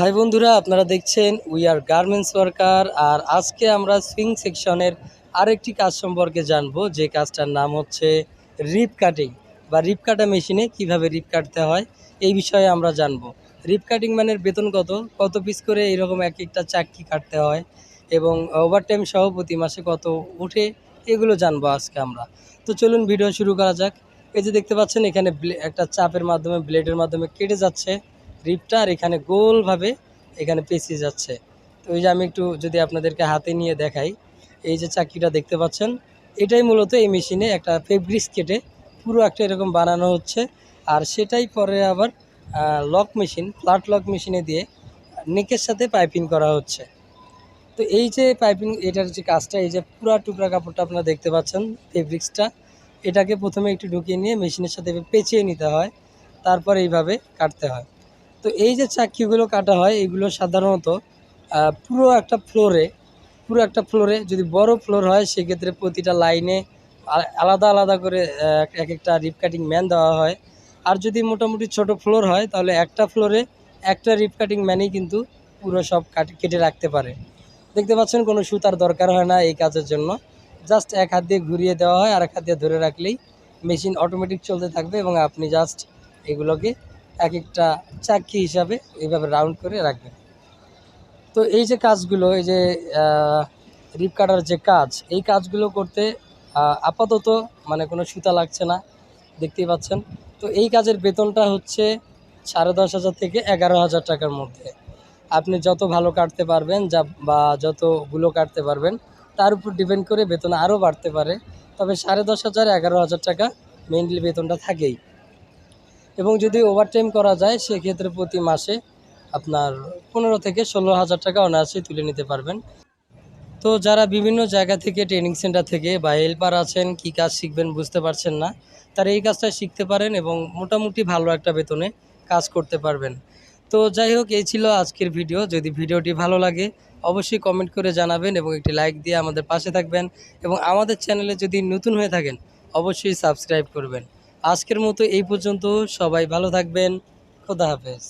High বন্ধুরা, আপনারা দেখছেন উই আর গার্মেন্টস ওয়ার্কার আর আজকে আমরা সুইং সেকশনের আরেকটি কাজ সম্পর্কে জানব। যে কাজটার নাম হচ্ছে রিপ কাটিং বা রিপ কাটা মেশিনে কীভাবে রিপ কাটতে হয়, এই বিষয়ে আমরা জানব। রিপ কাটিং মানের বেতন কত? কত পিস করে এরকম এক একটা চাকরি কাটতে হয় এবং ওভারটাইম সহ প্রতি মাসে কত উঠে, এগুলো জানব আজকে আমরা। তো চলুন ভিডিও শুরু করা যাক। এই যে দেখতে পাচ্ছেন, এখানে একটা চাপের মাধ্যমে ব্লেডের মাধ্যমে কেটে যাচ্ছে। রিপটা আর এখানে গোলভাবে এখানে পেঁচিয়ে যাচ্ছে। তো ওই যে আমি একটু যদি আপনাদেরকে হাতে নিয়ে দেখাই, এই যে চাকরিটা দেখতে পাচ্ছেন, এটাই মূলত এই মেশিনে একটা ফেব্রিক্স কেটে পুরো একটা এরকম বানানো হচ্ছে। আর সেটাই পরে আবার লক মেশিন ফ্ল্যাট লক মেশিনে দিয়ে নেকের সাথে পাইপিং করা হচ্ছে। তো এই যে পাইপিং এটার যে কাজটা, এই যে পুরো টুকরা কাপড়টা আপনারা দেখতে পাচ্ছেন ফেব্রিক্সটা এটাকে প্রথমে একটু ঢুকিয়ে নিয়ে মেশিনের সাথে পেঁচিয়ে নিতে হয়, তারপর এইভাবে কাটতে হয়। তো এই যে চাকরিগুলো কাটা হয়, এগুলো সাধারণত পুরো একটা ফ্লোরে পুরো একটা ফ্লোরে যদি বড় ফ্লোর হয়, সেক্ষেত্রে প্রতিটা লাইনে আলাদা আলাদা করে এক একটা রিপ কাটিং ম্যান দেওয়া হয়। আর যদি মোটামুটি ছোট ফ্লোর হয়, তাহলে একটা ফ্লোরে একটা রিপ কাটিং ম্যানই কিন্তু পুরো সব কাট, কেটে রাখতে পারে। দেখতে পাচ্ছেন, কোনো সুতার দরকার হয় না এই কাজের জন্য। জাস্ট এক হাত দিয়ে ঘুরিয়ে দেওয়া হয় আর এক হাত দিয়ে ধরে রাখলেই মেশিন অটোমেটিক চলতে থাকবে এবং আপনি জাস্ট এগুলোকে এক একটা চাকরি হিসাবে এইভাবে রাউন্ড করে রাখবেন। তো এই যে কাজগুলো, এই যে রিপ কাটার যে কাজ, এই কাজগুলো করতে আপাতত মানে কোনো সুতা লাগছে না, দেখতেই পাচ্ছেন। তো এই কাজের বেতনটা হচ্ছে সাড়ে দশ হাজার থেকে এগারো হাজার টাকার মধ্যে। আপনি যত ভালো কাটতে পারবেন, যা, বা যতগুলো কাটতে পারবেন, তার উপর ডিপেন্ড করে বেতন আরও বাড়তে পারে। তবে সাড়ে দশ হাজার, এগারো হাজার টাকা মেইনলি বেতনটা থাকেই। এবং যদি ওভারটাইম করা যায়, সেক্ষেত্রে প্রতি মাসে আপনার পনেরো থেকে ষোলো হাজার টাকা অনায়াসে তুলে নিতে পারবেন। তো যারা বিভিন্ন জায়গা থেকে ট্রেনিং সেন্টার থেকে বা হেল্পার আছেন, কী কাজ শিখবেন বুঝতে পারছেন না, তারা এই কাজটা শিখতে পারেন এবং মোটামুটি ভালো একটা বেতনে কাজ করতে পারবেন। তো যাই হোক, এই ছিল আজকের ভিডিও যদি ভিডিওটি ভালো লাগে, অবশ্যই কমেন্ট করে জানাবেন এবং একটি লাইক দিয়ে আমাদের পাশে থাকবেন এবং আমাদের চ্যানেলে যদি নতুন হয়ে থাকেন, অবশ্যই সাবস্ক্রাইব করবেন। আজকের মতো এই পর্যন্ত সবাই ভালো থাকবেন। খোদা হাফেজ।